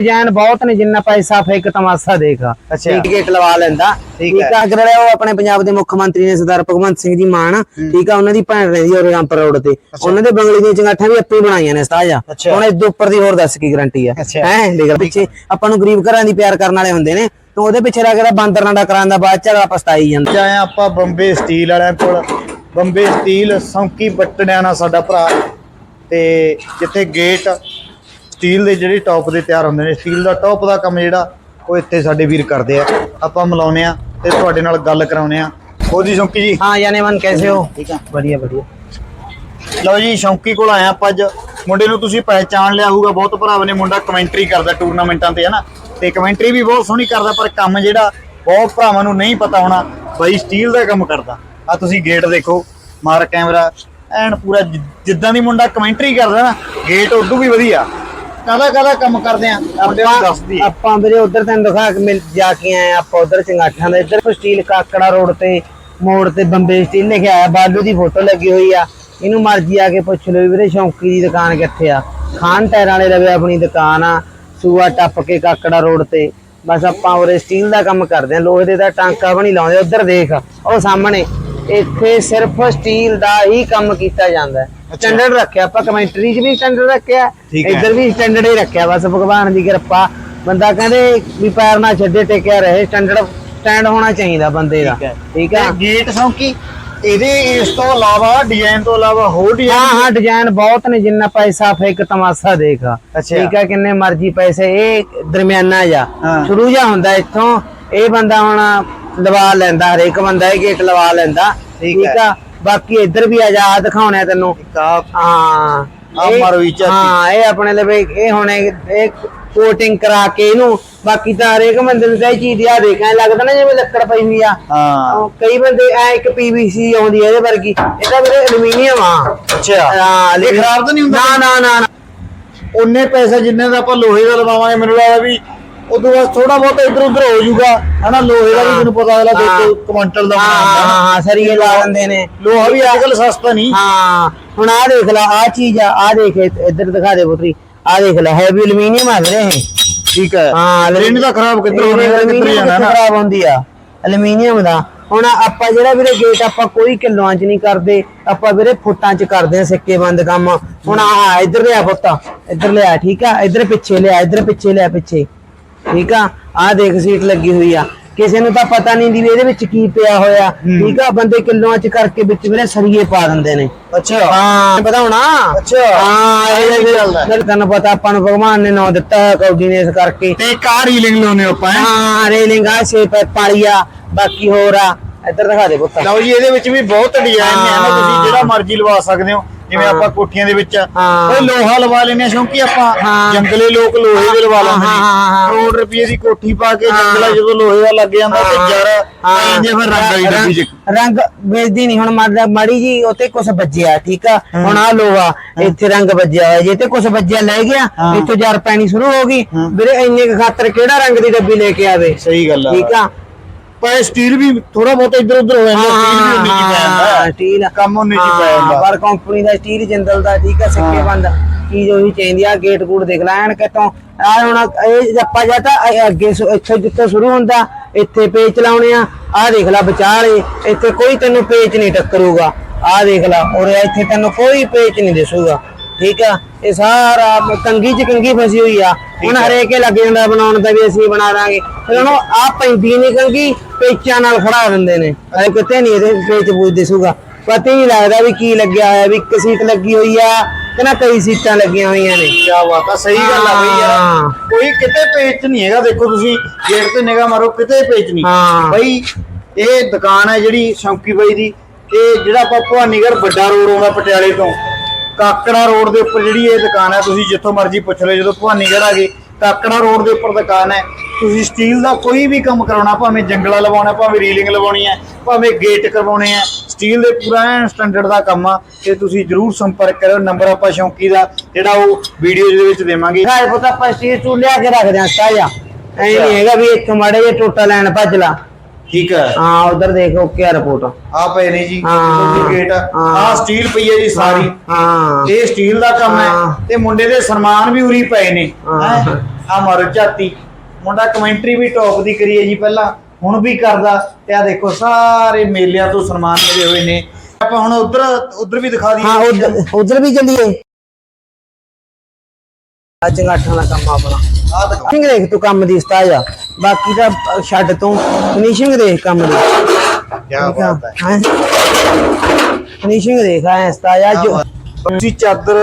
Design ਬਹੁਤ ਨੇ ਜਿੰਨਾ ਪੈਸਾ ਫੇਕ ਤਮਾਸ਼ਾ ਦੇਖ। ਠੀਕ ਗੇਟ ਲਵਾ ਲੈਂਦਾ। ਠੀਕ। ਆ ਅਗਰ ਉਹ ਆਪਣੇ ਪੰਜਾਬ ਦੇ ਮੁੱਖ ਮੰਤਰੀ ਨੇ ਸਰਦਾਰ ਭਗਵੰਤ ਸਿੰਘ ਦੀ ਮਾਨ ਠੀਕ ਆ ਉਹਨਾਂ ਦੀ ਭੈਣ ਰਹਿੰਦੀ ਔਰ ਰਾਮਪੁਰ ਰੋਡ ਤੇ। ਉਹਨਾਂ ਦੇ ਬੰਗਲੀ ਦੀਆਂ ਚੰਗਾਠਾਂ ਵੀ ਆਪੇ ਬਣਾਈਆਂ ਨੇ ਸਤਾਜਾ। ਹੁਣ ਇਸ ਦੇ ਉੱਪਰ ਦੀ ਹੋਰ ਦੱਸ ਕੀ ਗਾਰੰਟੀ ਆ। ਹੈ ਦੇਖ ਪਿੱਛੇ ਆਪਾਂ ਨੂੰ ਗਰੀਬ ਘਰਾਂ ਦੀ ਪਿਆਰ ਕਰਨ ਵਾਲੇ ਹੁੰਦੇ ਨੇ ਤੂੰ ਉਹਦੇ ਪਿੱਛੇ ਲੱਗ ਕੇ ਬਾਂਦਰ ਨਾਡਾ ਕਰਾਂਦਾ ਬਾਅਦ ਚ ਅਗਲਾ ਪਛਤਾਈ ਜਾਂਦਾ। ਜਾਏ ਆਪਾਂ ਬੰਬੇ ਸਟੀਲ ਵਾਲਿਆਂ ਕੋਲ। ਬੰਬੇ ਸਟੀਲ ਸੌਂਕੀ ਬੱਟੜਿਆਂ ਨਾਲ ਸਾਡਾ ਭਰਾ ਤੇ ਜਿੱਥੇ ਗੇਟ ਸਟੀਲ ਦੇ ਜਿਹੜੇ ਟੌਪ ਦੇ ਤਿਆਰ ਹੁੰਦੇ ਨੇ ਸਟੀਲ ਦਾ ਟੌਪ ਦਾ ਕੰਮ ਜਿਹੜਾ ਉਹ ਇੱਥੇ ਸਾਡੇ ਵੀਰ ਕਰਦੇ ਆ। ਆਪਾਂ ਮਿਲਾਉਨੇ ਆ ਤੇ ਤੁਹਾਡੇ ਨਾਲ ਗੱਲ ਕਰਾਉਨੇ ਆ। ਹੋ ਜੀ ਸ਼ੌਂਕੀ ਜੀ? ਹਾਂ ਯਾਨੇ ਮਨ ਕੈਸੇ ਹੋ? ਠੀਕ ਆ। ਵਧੀਆ ਵਧੀਆ। ਲਓ ਜੀ ਸ਼ੌਂਕੀ ਕੋਲ ਆਇਆ ਆਪਾਂ ਅੱਜ। ਮੁੰਡੇ ਨੂੰ ਤੁਸੀਂ ਪਹਿਚਾਣ ਲਿਆ ਹੋਊਗਾ ਬਹੁਤ ਭਰਾਵਾਂ ਨੇ ਮੁੰਡਾ ਕਮੈਂਟਰੀ ਕਰਦਾ ਟੂਰਨਾਮੈਂਟਾਂ ਤੇ ਹਨਾ ਤੇ ਕਮੈਂਟਰੀ ਵੀ ਬਹੁਤ ਸੋਹਣੀ ਕਰਦਾ ਪਰ ਕੰਮ ਜਿਹੜਾ ਬਹੁਤ ਭਰਾਵਾਂ ਨੂੰ ਨਹੀਂ ਪਤਾ ਹੋਣਾ ਬਾਈ ਸਟੀਲ ਦਾ ਕੰਮ ਕਰਦਾ। ਆ ਤੁਸੀਂ ਗੇਟ ਦੇਖੋ ਮਾਰ ਕੈਮਰਾ ਐਨ ਪੂਰਾ ਜਿੱਦਾਂ ਦੀ ਮੁੰਡਾ ਕਮੈਂਟਰੀ ਕਰਦਾ ਨਾ ਗੇਟ ਉਦੋਂ ਵੀ ਵਧੀਆ। ਕਾਹਦਾ ਕਾਹਦਾ ਕੰਮ ਕਰਦੇ ਆ? ਨੂੰ ਆਪਾਂ ਵੀਰੇ ਉਧਰ ਤੈਨੂੰ ਦਿਖਾ ਕੇ ਮਿਲ ਜਾ ਕੇ ਆਏ ਆਪਾਂ ਉਧਰ ਚੰਗਾਠਾਂ ਦੇ ਇੱਧਰ ਸਟੀਲ ਕਾਕੜਾ ਰੋਡ ਤੇ ਮੋੜ ਤੇ ਬੰਬੇ ਸਟੀਲ ਲਿਖਿਆ ਆਇਆ ਬਾਲੂ ਦੀ ਫੋਟੋ ਲੱਗੀ ਹੋਈ ਆ। ਇਹਨੂੰ ਮਰਜ਼ੀ ਆ ਕੇ ਪੁੱਛ ਲਓ ਵੀ ਵੀਰੇ ਸ਼ੌਂਕੀ ਦੀ ਦੁਕਾਨ ਕਿੱਥੇ ਆ? ਖਾਨ ਟਾਇਰਾਂ ਵਾਲੇ ਲਵੇ ਆਪਣੀ ਦੁਕਾਨ ਆ ਸੂਆ ਟੱਪ ਕੇ ਕਾਕੜਾ ਰੋਡ ਤੇ। ਬਸ ਆਪਾਂ ਉਰੇ ਸਟੀਲ ਦਾ ਕੰਮ ਕਰਦੇ ਆ ਲੋਹੇ ਦੇ ਦਾ ਟਾਂਕਾ ਵੀ ਨਹੀਂ ਲਾਉਂਦੇ ਉਧਰ ਦੇਖ ਉਹ ਸਾਹਮਣੇ ਇੱਥੇ ਸਿਰਫ ਸਟੀਲ ਦਾ ਹੀ ਕੰਮ ਕੀਤਾ ਜਾਂਦਾ ਹੈ। ਸਟੈਂਡਰਡ ਰੱਖਿਆ ਆਪਾਂ ਕਮੈਂਟਰੀ 'ਚ ਵੀ ਸਟੈਂਡਰਡ ਰੱਖਿਆ ਹੈ। ਇੱਧਰ ਵੀ ਸਟੈਂਡਰਡ ਹੀ ਰੱਖਿਆ ਬਸ ਭਗਵਾਨ ਦੀ ਕਿਰਪਾ ਬੰਦਾ ਕਹਿੰਦੇ ਵੀ ਪੈਰ ਨਾ ਛੱਡੇ ਟੇਕਿਆ ਰਹੇ ਸਟੈਂਡਰਡ ਸਟੈਂਡ ਹੋਣਾ ਚਾਹੀਦਾ ਬੰਦੇ ਦਾ ਠੀਕ ਹੈ। ਹੈ ਗੇਟ ਸੌਂਕੀ ਇਹਦੇ ਇਸ ਤੋਂ ਇਲਾਵਾ ਡਿਜ਼ਾਈਨ ਤੋਂ ਇਲਾਵਾ ਹੋਰ ਹਾਂ ਡਿਜ਼ਾਈਨ ਹਾਂ ਡਿਜ਼ਾਈਨ ਬਹੁਤ ਨੇ ਜਿੰਨਾ ਪੈਸਾ ਫੇਕ ਤਮਾਸ਼ਾ ਦੇਖ। ਠੀਕ ਹੈ ਕਿੰਨੇ ਮਰਜ਼ੀ ਪੈਸੇ ਇਹ ਦਰਮਿਆਨਾ ਜਾ ਹਾਂ। ਸ਼ੁਰੂ ਜਾ ਹੁੰਦਾ ਇੱਥੋਂ ਇਹ ਬੰਦਾ ਹੁਣ ਲਵਾ ਲੈਂਦਾ ਹਰੇਕ ਬੰਦਾ ਇਹ ਗੇਟ ਲਵਾ ਲੈਂਦਾ ਠੀਕ ਠੀਕ ਹੈ। ਬਾਕੀ ਇੱਧਰ ਵੀ ਆ ਜਾ ਦਿਖਾਉਣਾ ਤੈਨੂੰ। ਹਾਂ ਹੀ ਝਾਤੀ। ਹਾਂ ਇਹ ਆਪਣੇ ਲਈ ਵੀ ਇਹ ਹੁਣ ਇਹ ਇਹ ਕੋਟਿੰਗ ਕਰਾ ਕੇ ਇਹਨੂੰ ਬਾਕੀ ਤਾਂ ਹਰੇਕ ਬੰਦੇ ਨੂੰ ਤਾਂ ਇਹ ਚੀਜ਼ ਆ ਦੇਖਾਂ ਲੱਗਦਾ ਨਾ ਜਿਵੇਂ ਲੱਕੜ ਪਈ ਹੋਈ ਆ। ਹਾਂ। ਕਈ ਬੰਦੇ ਐ ਇੱਕ ਪੀਵੀਸੀ ਆਉਂਦੀ ਹੈ ਇਹਦੇ ਵਰਗੀ ਇਹ ਤਾਂ ਵੀਰੇ ਐਲੂਮੀਨੀਅਮ ਆ। ਅੱਛਾ। ਹਾਂ ਇਹ ਖਰਾਬ ਤਾਂ ਨਹੀਂ ਹੁੰਦਾ? ਨਾ ਨਾ ਨਾ। ਉਹਨੇ ਪੈਸੇ ਜਿੰਨੇ ਦਾ ਆਪਾਂ ਲੋਹੇ ਦਾ ਲਵਾਵਾਂਗੇ ਮੈਨੂੰ ਲੱਗਦਾ ਵੀ ਉਦੋਂ ਬਾਅਦ ਥੋੜਾ ਬਹੁਤ ਇੱਧਰ ਉੱਧਰ ਹੋ ਜਾਊਗਾ। ਹਨਾ ਲੋਹੇ ਦਾ ਵੀ ਮੈਨੂੰ ਪਤਾ ਕੁਆਂਟਲ ਦਾ ਹਾਂ ਬਣਾਉਂਦਾ ਹਾਂ ਹਨਾ। ਹਾਂ ਸਰੀਏ ਲਾ ਦਿੰਦੇ ਨੇ। ਲੋਹਾ ਵੀ ਅੱਜ ਕੱਲ ਸਸਤਾ ਨਹੀਂ। ਹਾਂ ਹੁਣ ਆ ਦੇਖ ਲੈ ਆ ਚੀਜ਼ ਆ ਆ ਦੇਖ ਇ- ਇੱਧਰ ਦਿਖਾ ਦੇ ਪੁੱਤਰੀ। ਆ ਦੇਖ ਲੈ ਹੈਵੀ ਐਲੂਮੀਨੀਅਮ ਆ ਵੀਰੇ ਇਹ। ਠੀਕ ਹੈ। ਹਾਂ ਰਿੰਨ ਦਾ ਖਰਾਬ ਕਿੱਧਰ ਹੋਣਾ ਕਿੱਧਰ ਐਲੂਮੀਨੀਅਮ ਜਾਣਾ ਨਾ ਖਰਾਬ ਹੁੰਦੀ ਆ? ਐਲੂਮੀਨੀਅਮ ਦਾ। ਹੁਣ ਆਪਾਂ ਜਿਹੜਾ ਵੀਰੇ ਗੇਟ ਆਪਾਂ ਕੋਈ ਕਿਲੋਆਂ 'ਚ ਨਹੀਂ ਕਰਦੇ ਆਪਾਂ ਵੀਰੇ ਫੁੱਟਾਂ 'ਚ ਕਰਦੇ ਆ ਸਿੱਕੇ ਬੰਦ ਕੰਮ। ਹੁਣ ਆ ਇੱਧਰ ਲਿਆ ਪੁੱਤ ਇੱਧਰ ਲਿਆ ਠੀਕ ਆ? ਇੱਧਰ ਪਿੱਛੇ ਲਿਆ ਇੱਧਰ ਪਿੱਛੇ ਲਿਆ ਪਿੱਛੇ। ਠੀਕ ਆ? ਆ ਦੇਖ ਸੀਟ ਲੱਗੀ ਹੋਈ ਆ। ਕਿਸੇ ਨੂੰ ਤਾਂ ਪਤਾ ਨਹੀਂ ਦੀ ਇਹਦੇ ਵਿੱਚ ਕੀ ਪਿਆ ਹੋਇਆ। ਠੀਕ ਆ? ਬੰਦੇ ਕਿਲੋਆਂ 'ਚ ਕਰਕੇ ਵਿੱਚ ਵੀਰੇ ਸਰੀਏ ਪਾ ਦਿੰਦੇ ਨੇ। ਅੱਛਾ। ਹਾਂ ਪਤਾ ਹੋਣਾ? ਅੱਛਾ। ਹਾਂ ਇਹ ਚੱਲਦਾ। ਤੈਨੂੰ ਪਤਾ ਆਪਾਂ ਨੂੰ ਭਗਵਾਨ ਨੇ ਨਾਂ ਦਿੱਤਾ ਕੌਡੀ ਨੇ ਇਸ ਕਰਕੇ। ਤੇ ਕਾਰ ਹੀਲਿੰਗ ਲਾਉਨੇ ਆਪਾਂ ਹੈਂ। ਰੇਲਿੰਗ ਆ ਸੇ ਪਾਲੀਆ ਬਾਕੀ ਹੋਰ ਆ। ਇੱਧਰ ਦਿਖਾ ਦੇ ਪੁੱਤ। ਲਓ ਜੀ ਇਹਦੇ ਵਿੱਚ ਵੀ ਬਹੁਤ ਡਿਜ਼ਾਈਨ ਨੇ ਹਨਾ ਤੁਸੀਂ ਹਾਂ। ਜਿਹੜਾ ਮਰਜ਼ੀ ਲਵਾ ਸਕਦੇ ਹੋ। ਜਿਵੇਂ। ਆਪਾਂ ਕੋਠੀਆਂ ਦੇ ਵਿੱਚ ਹਾਂ। ਕੋਈ ਲੋਹਾ ਲਵਾ ਲੈਨੇ ਆ ਕਿਉਂਕਿ ਆਪਾਂ। ਜੰਗਲੇ ਲੋਕ ਲੋਹੇ ਦੇ ਲਵਾ ਲੈਂਦੇ। ਨੇ ਕਰੋੜ ਰੁਪਏ ਦੀ ਕੋਠੀ ਪਾ ਕੇ ਜੰਗਲਾ ਜਦੋਂ ਲੋਹੇ ਦਾ ਲੱਗ ਜਾਂਦਾ ਤੇ ਐਂ ਜੇ ਫਿਰ ਰੰਗ ਵਾਲੀ ਡੱਬੀ ਚ ਰੰਗ ਵੇਚਦੀ ਨਹੀਂ। ਹੁਣ ਮਾੜੀ ਜੀ ਉਤੇ ਕੁਛ ਵੱਜਿਆ ਠੀਕ ਆ? ਹੁਣ ਆ ਲੋਹਾ ਇੱਥੇ ਰੰਗ ਵੱਜਿਆ ਹੋਇਆ। ਜੇ ਤੇ ਕੁਛ ਵੱਜਿਆ ਲੈ ਗਿਆ। ਇੱਥੋਂ ਜਰ ਪੈਣੀ ਸ਼ੁਰੂ ਹੋ ਗਈ। ਵੀਰੇ ਇੰਨੇ ਕੁ ਖਾਤਰ ਕਿਹੜਾ ਰੰਗ ਦੀ ਡੱਬੀ ਲੈ ਕੇ ਆਵੇ? ਸਹੀ ਗੱਲ ਆ। ਠੀਕ ਆ? ਪਰ ਸਟੀਲ ਵੀ ਥੋੜਾ ਬਹੁਤ ਇੱਧਰ ਉੱਧਰ ਹੋ ਜਾਂਦਾ ਸਟੀਲ ਵੀ ਉਨੀ ਕੀ ਪੈ ਜਾਂਦਾ। ਹਾਂ ਹੈ। ਸਟੀਲ ਕੰਮ ਉਨੀ ਚ ਪੈ ਹਾਂ, ਜਾਂਦਾ ਪਰ ਕੰਪਨੀ ਦਾ ਸਟੀਲ ਜਿੰਦਲ ਦਾ ਠੀਕ ਆ ਸਿੱਕੇ ਹਾਂ। ਬੰਦ। ਚੀਜ਼ ਉਹੀ ਚਾਹੀਦੀ ਆ ਗੇਟ ਗੂਟ ਦੇਖ ਲੈ ਐਨ ਕਿਤੋਂ। ਆ ਹੁਣ ਇਹ ਜੱਪਾ ਜਾ ਤਾਂ ਅੱਗੇ ਇੱਥੋਂ ਜਿੱਥੋਂ ਸ਼ੁਰੂ ਹੁੰਦਾ ਇੱਥੇ ਪੇਚ ਲਾਉਣੇ ਆ ਆ ਦੇਖ ਲੈ ਵਿਚਾਲੇ ਇੱਥੇ ਕੋਈ ਤੈਨੂੰ ਪੇਚ ਨਹੀਂ ਟੱਕਰੂਗਾ। ਆ ਦੇਖ ਲੈ ਔਰ ਇੱਥੇ ਤੈਨੂੰ ਕੋਈ ਪੇਚ ਨਹੀਂ ਦਿਸੂਗਾ ਠੀਕ ਆ? ਇਹ ਸਾਰਾ ਕੰਗੀ ਚ ਕੰਗੀ ਫਸੀ ਹੋਈ ਆ। ਹੁਣ ਹਰੇਕੇ ਲੱਗ ਜਾਂਦਾ ਬਣਾਉਣ ਦਾ ਵੀ ਅਸੀਂ ਬਣਾ ਦਾਂਗੇ। ਫਿਰ ਉਹਨੂੰ ਆ ਪੈਂਦੀ ਨਹੀਂ ਕੰਗੀ ਪੇਚਾਂ ਨਾਲ ਖੜਾ ਦਿੰਦੇ ਨੇ। ਅਰੇ ਕਿਤੇ ਨਹੀਂ ਇਹਦੇ ਪੇਚ ਪੂਜ ਦਿਸੂਗਾ ਪਤਾ ਹੀ ਨਹੀਂ ਲੱਗਦਾ ਵੀ ਕੀ ਲੱਗਿਆ ਹੋਇਆ ਵੀ ਇੱਕ ਸੀਟ ਲੱਗੀ ਹੋਈ ਆ ਕਿ ਨਾ ਕਈ ਸੀਟਾਂ ਲੱਗੀਆਂ ਹੋਈਆਂ ਨੇ। ਕੀ ਬਾਤ ਆ ਸਹੀ ਗੱਲ ਆ ਬਈ ਯਾਰ। ਕੋਈ ਕਿਤੇ ਪੇਚ ਨਹੀਂ ਹੈਗਾ ਦੇਖੋ ਤੁਸੀਂ ਗੇਟ ਤੇ ਨਿਗਾਹ ਮਾਰੋ ਕਿਤੇ ਪੇਚ ਨਹੀਂ ਹਾਂ। ਬਈ ਇਹ ਦੁਕਾਨ ਹੈ ਜਿਹੜੀ ਸ਼ੌਂਕੀ ਬਾਈ ਦੀ ਇਹ ਜਿਹੜਾ ਆਪਾਂ ਭਵਾਨੀਗੜ੍ਹ ਵੱਡਾ ਰੋਡ ਆਉਂਦਾ ਪਟਿਆਲੇ ਤੋਂ ਕਾਕੜਾ ਰੋਡ ਦੇ ਉੱਪਰ ਜਿਹੜੀ ਇਹ ਦੁਕਾਨ ਹੈ ਤੁਸੀਂ ਜਿੱਥੋਂ ਮਰਜ਼ੀ ਪੁੱਛ ਲਓ ਜਦੋਂ ਭਵਾਨੀਗੜ੍ਹ ਆ ਗਏ ਕਾਕੜਾ ਰੋਡ ਦੇ ਉੱਪਰ ਦੁਕਾਨ ਹੈ ਤੁਸੀਂ ਸਟੀਲ ਦਾ ਕੋਈ ਵੀ ਕੰਮ ਕਰਾਉਣਾ ਭਾਵੇਂ ਜੰਗਲਾ ਲਵਾਉਣਾ ਭਾਵੇਂ ਰੀਲਿੰਗ ਲਵਾਉਣੀ ਹੈ ਭਾਵੇਂ ਗੇਟ ਕਰਵਾਉਣੇ ਆ ਸਟੀਲ ਦੇ ਪੂਰਾ ਸਟੈਂਡਰਡ ਦਾ ਕੰਮ ਆ ਤੇ ਤੁਸੀਂ ਜਰੂਰ ਸੰਪਰਕ ਕਰਿਓ ਨੰਬਰ ਆਪਾਂ ਸ਼ੌਂਕੀ ਦਾ ਜਿਹੜਾ ਉਹ ਵੀਡੀਓ ਦੇ ਵਿੱਚ ਦੇਵਾਂਗੇ। ਘਰ ਪੁੱਤ ਆਪਾਂ ਸਟੀਲ ਚੂ ਲਿਆ ਕੇ ਰੱਖਦੇ ਆ ਸਾਜਾ ਐ ਨਹੀਂ ਹੈਗਾ ਵੀ ਇੱਥੋਂ ਮਾੜੇ ਜੇ ਟੋਟਾ ਲੈਣ ਭੱਜ ਲਾ। ਠੀਕ ਹੈ। ਹਾਂ ਉਧਰ ਦੇਖੋ ਕੀ ਰਿਪੋਰਟ ਆ ਪਏ ਨੇ ਜੀ ਹਾਂ। ਗੇਟ ਹਾਂ। ਆ ਸਟੀਲ ਪਈ ਹੈ ਜੀ ਸਾਰੀ। ਹਾਂ ਇਹ ਸਟੀਲ ਦਾ ਕੰਮ ਹਾਂ। ਹੈ। ਤੇ ਮੁੰਡੇ ਦੇ ਸਨਮਾਨ ਵੀ ਉਰੀ ਪਏ ਨੇ। ਹਾਂ। ਹੈਂ। ਆ ਮਾਰੋ ਝਾਤੀ। ਮੁੰਡਾ ਕਮੈਂਟਰੀ ਵੀ ਟੌਪ ਦੀ ਕਰੀ ਹੈ ਜੀ ਪਹਿਲਾਂ। ਹੁਣ ਵੀ ਕਰਦਾ। ਤੇ ਆ ਦੇਖੋ ਸਾਰੇ ਮੇਲਿਆਂ ਤੋਂ ਸਨਮਾਨ ਮਿਲੇ ਹੋਏ ਨੇ। ਆਪਾਂ ਹੁਣ ਉਧਰ ਉਧਰ ਵੀ ਦਿਖਾ ਦਈਏ। ਹਾਂ ਉਧਰ ਉਧਰ ਵੀ ਚੱਲੀਏ। ਆ ਚੰਗਾਠਾਂ ਦਾ ਕੰਮ ਆ ਦਿਖਾ ਤੂੰ ਕੰਮ ਦੀ ਉਸਤਾਦ ਆ। ਬਾਕੀ ਅ, ਛੱਡ ਤੂੰ। ਫਿਨਿਸ਼ਿੰਗ ਦੇਖ ਕੰਮ ਦੀ। ਕੀ ਬਾਤ ਹੈ। ਹੈ? ਫਿਨਿਸ਼ਿੰਗ ਦੇਖ ਆ ਉਸਤਾਦ। ਆ ਜੋ ਤੁਸੀਂ ਚਾਦਰ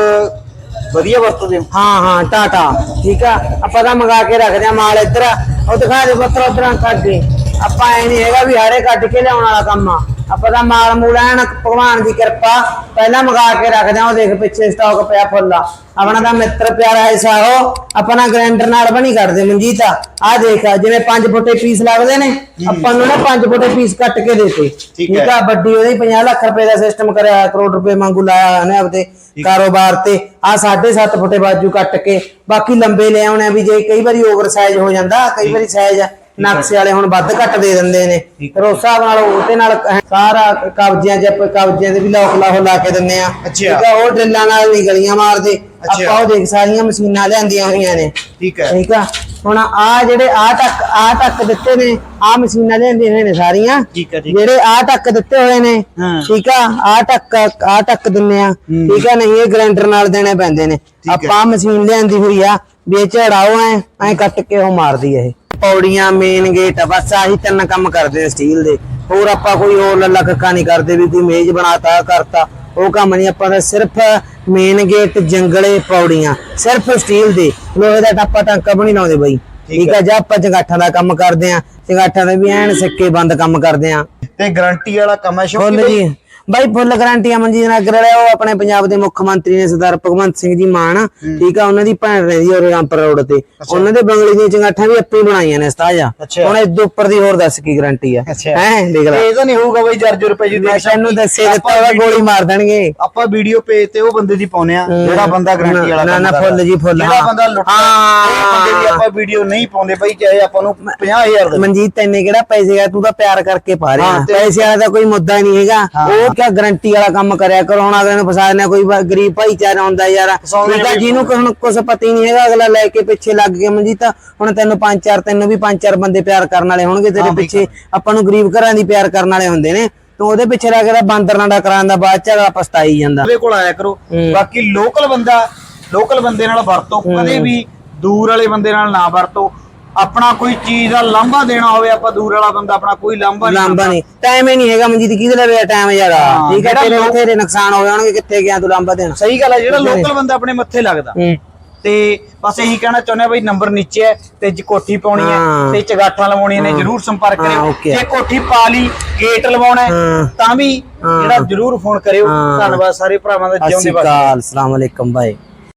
ਵਧੀਆ ਵਰਤਦੇ ਹੋ? ਹਾਂ ਹਾਂ ਟਾਟਾ। ਠੀਕ ਆ? ਆਪਾਂ ਤਾਂ ਮੰਗਾ ਕੇ ਰੱਖਦੇ ਆ ਮਾਲ ਇੱਧਰ। ਉਹ ਦਿਖਾ ਦੇ ਪੱਤਰ ਉਧਰਾਂ ਕੱਢ ਕੇ ਆਪਾਂ ਐ ਨਹੀਂ ਹੈਗਾ ਵੀ ਹਾਰੇ ਕੱਢ ਕੇ ਲਿਆਉਣ ਵਾਲਾ ਕੰਮ ਆ। ਆਪਾਂ ਤਾਂ ਮਾਲ ਮੂਲ ਐਨ ਭਗਵਾਨ ਦੀ ਕਿਰਪਾ ਪਹਿਲਾਂ ਮੰਗਾ ਕੇ ਰੱਖਦੇ ਆ ਉਹ ਦੇਖ ਪਿੱਛੇ ਸਟਾਕ ਪਿਆ ਫੁੱਲ। ਆ ਆਪਣਾ ਤਾਂ ਮਿੱਤਰ ਪਿਆਰਾ ਹੈ ਸਾਹੋ ਆਪਣਾ ਗ੍ਰਾਈਂਡਰ ਨਾਲ ਬਣੀ ਕਰਦੇ ਮਨਜੀਤ। ਆ ਦੇਖ ਜਿਵੇਂ 5 ਫੁੱਟੇ ਪੀਸ ਲੱਗਦੇ ਨੇ ਆਪਾਂ ਨੂੰ ਨਾ 5 ਫੁੱਟੇ ਪੀਸ ਕੱਟ ਕੇ ਦੇਤੇ। ਠੀਕ। ਆ ਵੱਡੀ ਉਹਦੇ 50 ਲੱਖ ਰੁਪਏ ਦਾ ਸਿਸਟਮ ਕਰਿਆ ਕਰੋੜ ਰੁਪਏ ਵਾਂਗੂ ਲਾਇਆ ਉਹਨੇ ਆਪਦੇ ਕਾਰੋਬਾਰ ਤੇ। ਆ 7.5 ਫੁੱਟੇ ਬਾਜੂ ਕੱਟ ਕੇ। ਬਾਕੀ ਲੰਬੇ ਲੈ ਆਉਣੇ ਵੀ ਜੇ ਕਈ ਵਾਰੀ ਓਵਰ ਸਾਈਜ਼ ਹੋ ਜਾਂਦਾ ਕਈ ਵਾਰੀ ਸਾਈਜ਼ ਨਕਸ਼ੇ ਵਾਲੇ ਹੁਣ ਵੱਧ ਘੱਟ ਦੇ ਦਿੰਦੇ ਨੇ। ਫਿਰ ਉਸ ਹਿਸਾਬ ਨਾਲ ਉਹਦੇ ਨਾਲ ਸਾਰਾ ਕਬਜ਼ਿਆਂ 'ਚ ਕਬਜ਼ਿਆਂ ਦੇ ਵੀ ਲੋਕ ਲਾਹੋ ਲਾ ਕੇ ਦਿੰਦੇ ਆ। ਠੀਕ ਆ ਉਹ ਡਰਿੱਲਾਂ ਨਾਲ ਨਹੀਂ ਗਲੀਆਂ ਮਾਰਦੇ। ਆਪਾਂ ਉਹ ਦੇਖ ਸਾਰੀਆਂ ਮਸ਼ੀਨਾਂ ਲਿਆਂਦੀਆਂ ਹੋਈਆਂ ਨੇ। ਠੀਕ ਹੈ ਠੀਕ ਆ। ਹੁਣ ਆ ਜਿਹੜੇ ਆ ਟੱਕ ਆ ਟੱਕ ਦਿੱਤੇ ਨੇ ਆ ਮਸ਼ੀਨਾਂ ਲਿਆਂਦੀਆਂ ਹੋਈਆਂ ਨੇ ਸਾਰੀਆਂ। ਜਿਹੜੇ ਆ ਟੱਕ ਦਿੱਤੇ ਹੋਏ ਨੇ। ਠੀਕ ਆ ਆ ਟੱਕ ਆ ਟੱਕ ਦਿੰਨੇ ਆ। ਠੀਕ ਆ ਨਹੀਂ ਇਹ ਗ੍ਰਾਈਂਡਰ ਨਾਲ ਦੇਣੇ ਪੈਂਦੇ ਨੇ। ਆਪਾਂ ਮਸ਼ੀਨ ਲਿਆਂਦੀ ਹੋਈ ਆ ਵੀ ਇਹ ਝੜਾਓ ਐ ਐ ਕੱਟ ਕੇ ਉਹ ਮਾਰਦੀ ਇਹ। ਪੌੜੀਆਂ ਮੇਨ ਗੇਟ ਬਸ ਆਹੀ ਤਿੰਨ ਕੰਮ ਕਰਦੇ ਨੇ ਸਟੀਲ ਦੇ। ਹੋਰ ਆਪਾਂ ਕੋਈ ਹੋਰ ਲੱਲਾ ਕੱਕਾ ਨਹੀਂ ਕਰਦੇ ਵੀ ਕੋਈ ਮੇਜ਼ ਬਣਾਤਾ ਕਰਤਾ। ਉਹ ਕੰਮ ਨਹੀਂ ਆਪਾਂ ਦਾ ਸਿਰਫ ਮੇਨ ਗੇਟ ਜੰਗਲੇ ਪੌੜੀਆਂ ਸਿਰਫ ਸਟੀਲ ਦੇ। ਲੋਹੇ ਦਾ ਟਾਪਾ ਟਾਂਕਾ ਵੀ ਨਹੀਂ ਲਾਉਂਦੇ ਬਾਈ। ਠੀਕ ਆ ਜਾਂ ਆਪਾਂ ਚੰਗਾਠਾਂ ਦਾ ਕੰਮ ਕਰਦੇ ਆ। ਚੰਗਾਠਾਂ ਦੇ ਵੀ ਐਨ ਸਿੱਕੇ ਬੰਦ ਕੰਮ ਕਰਦੇ ਆ। ਤੇ ਗਾਰੰਟੀ ਵਾਲਾ ਕੰਮ ਹੈ ਸ਼ੌਕੀ ਜੀ। ਬਾਈ ਫੁੱਲ ਗਰੰਟੀਆਂ ਮਨਜੀਤ ਨਗਰ ਵਾਲੇ ਉਹ ਆਪਣੇ ਪੰਜਾਬ ਦੇ ਮੁੱਖ ਮੰਤਰੀ ਨੇ ਸਰਦਾਰ ਭਗਵੰਤ ਸਿੰਘ ਜੀ ਮਾਨ ਠੀਕ ਆ ਉਹਨਾਂ ਦੀ ਭੈਣ ਰਹਿੰਦੀ ਔਰ ਰਾਮਪੁਰ ਰੋਡ ਤੇ। ਉਹਨਾਂ ਦੇ ਬੰਗਲੇ ਦੀਆਂ ਚੰਗਾਠਾਂ ਵੀ ਆਪੇ ਬਣਾਈਆਂ ਨੇ ਸਤਾਜਾ। ਹੁਣ ਇਸ ਉੱਪਰ ਦੀ ਹੋਰ ਦੱਸ ਕੀ ਗਰੰਟੀ ਆ। ਹੈ ਦੇਖ ਲੈ। ਇਹ ਤਾਂ ਨਹੀਂ ਹੋਊਗਾ ਬਈ ਜਰਜਰ ਰੁਪਏ ਜੀ ਮੈਂ ਤੈਨੂੰ ਦੱਸੇ ਦਿੱਤਾ ਵਾ ਗੋਲੀ ਮਾਰ ਦੇਣਗੇ। ਆਪਾਂ ਵੀਡੀਓ ਪੇਜ ਤੇ ਉਹ ਬੰਦੇ ਦੀ ਪਾਉਨੇ ਆ ਜਿਹੜਾ ਬੰਦਾ ਗਾਰੰਟੀ ਵਾਲਾ ਨਾ, ਨਾ। ਫੁੱਲ ਜੀ, ਫੁੱਲ, ਜਿਹੜਾ। ਬੰਦਾ ਲੁੱਟਦਾ ਹਾਂ। ਉਹ ਬੰਦੇ ਦੀ ਆਪਾਂ ਵੀਡੀਓ ਨਹੀਂ ਪਾਉਂਦੇ ਬਈ ਚਾਹੇ ਆਪਾਂ ਨੂੰ 50000 ਦੇ। ਮਨਜੀਤ ਤੈਨੇ ਕਿਹੜਾ ਪੈਸੇ ਆ? ਤੂੰ ਤਾਂ ਪਿਆਰ ਕਰਕੇ ਪਾ ਰਿਹਾ। ਪੈਸੇ ਵਾਲਾ ਤਾਂ ਕੋਈ ਮੁੱਦਾ ਨਹੀਂ ਹੈਗਾ। ਉਹ ਕਿਆ ਗਰੰਟੀ ਵਾਲਾ ਕੰਮ ਕਰਿਆ ਕਰੋ ਹੁਣ ਅਗਲੇ ਨੂੰ ਫਸਾ ਦੇਣਾ ਕੋਈ ਗਰੀਬ ਭਾਈਚਾਰਾ ਹੁੰਦਾ ਯਾਰ। ਨੇ ਜਿਹਨੂੰ ਹੁਣ ਕੁਝ ਪਤਾ ਹੀ ਨਹੀਂ ਹੈਗਾ ਅਗਲਾ ਲੈ ਕੇ ਪਿੱਛੇ ਲੱਗ ਗਿਆ ਮਨਜੀਤ ਹੁਣ ਤੈਨੂੰ ਪੰਜ ਚਾਰ ਤੈਨੂੰ ਵੀ ਪੰਜ ਚਾਰ ਬੰਦੇ ਪਿਆਰ ਕਰਨ ਵਾਲੇ ਹੋਣਗੇ ਤੇਰੇ ਪਿੱਛੇ ਆਪਾਂ ਨੂੰ ਗਰੀਬ ਘਰਾਂ ਦੀ ਪਿਆਰ ਕਰਨ ਵਾਲੇ ਹੁੰਦੇ ਨੇ। ਤੂੰ ਉਹਦੇ ਪਿੱਛੇ ਲੱਗ ਕੇ ਬਾਂਦਰ ਨਾਡਾ ਕਰਾਉਣ ਦਾ ਬਾਅਦ ਚ ਅਗਲਾ ਪਛਤਾਈ ਜਾਂਦਾ। ਉਹਦੇ ਕੋਲ ਆਇਆ ਕਰੋ। ਬਾਕੀ ਲੋਕਲ ਬੰਦਾ ਲੋਕਲ ਬੰਦੇ ਨਾਲ ਵਰਤੋ ਕਦੇ ਵੀ ਦੂਰ ਵਾਲੇ ਬੰਦੇ ਨਾਲ ਨਾ ਵਰਤੋ। ਆਪਣਾ ਕੋਈ ਚੀਜ਼ ਦਾ ਲਾਂਭਾ ਦੇਣਾ ਹੋਵੇ ਆਪਾਂ ਦੂਰ ਵਾਲਾ ਬੰਦਾ ਆਪਣਾ ਕੋਈ ਲਾਂਭਾ ਨਹੀਂ ਲਾਂਬਾ ਨਹੀਂ। ਟਾਈਮ ਹੀ ਨਹੀਂ ਹੈਗਾ ਮਨਜੀਤ ਕਿਹਦੇ ਲਵੇ ਟਾਈਮ ਯਾਰਾ ਹਾਂ, ਠੀਕ ਹੈ ਜਿਹੜਾ ਤੇਰੇ ਲੋਕ- ਬਥੇਰੇ ਨੁਕਸਾਨ ਹੋ ਜਾਣਗੇ ਕਿੱਥੇ ਗਿਆ ਤੂੰ ਲਾਂਬਾ ਦੇਣ? ਸਹੀ ਗੱਲ ਹੈ ਜਿਹੜਾ ਲੋਕਲ ਬੰਦਾ ਆਪਣੇ ਮੱਥੇ ਲੱਗਦਾ। ਹੂੰ। ਤੇ ਬਸ ਇਹੀ ਕਹਿਣਾ ਚਾਹੁੰਦੇ ਆ ਬਈ ਨੰਬਰ ਨੀਚੇ ਹੈ ਤੇ ਜੇ ਕੋਠੀ ਪਾਉਣੀ ਹੈ ਹਾਂ। ਤੇ ਚਗਾਠਾਂ ਲਵਾਉਣੀਆਂ ਨੇ ਜਰੂਰ ਸੰਪਰਕ ਹਾਂ, ਕਰਿਓ। okay। ਜੇ ਕੋਠੀ ਪਾ ਲਈ ਗੇਟ ਲਵਾਉਣਾ ਹੈ ਹਾਂ। ਤਾਂ ਵੀ ਹਾਂ। ਜਿਹੜਾ ਜਰੂਰ ਫੋਨ ਕਰਿਓ। ਹਾਂ। ਧੰਨਵਾਦ ਸਾਰੇ ਭਰਾਵਾਂ ਦਾ ਜਿਉਂਦੇ ਵਸਦੇ ਅਕਾਲ ਸਲਾਮ ਅਲੈਕਮ ਬਾਈ।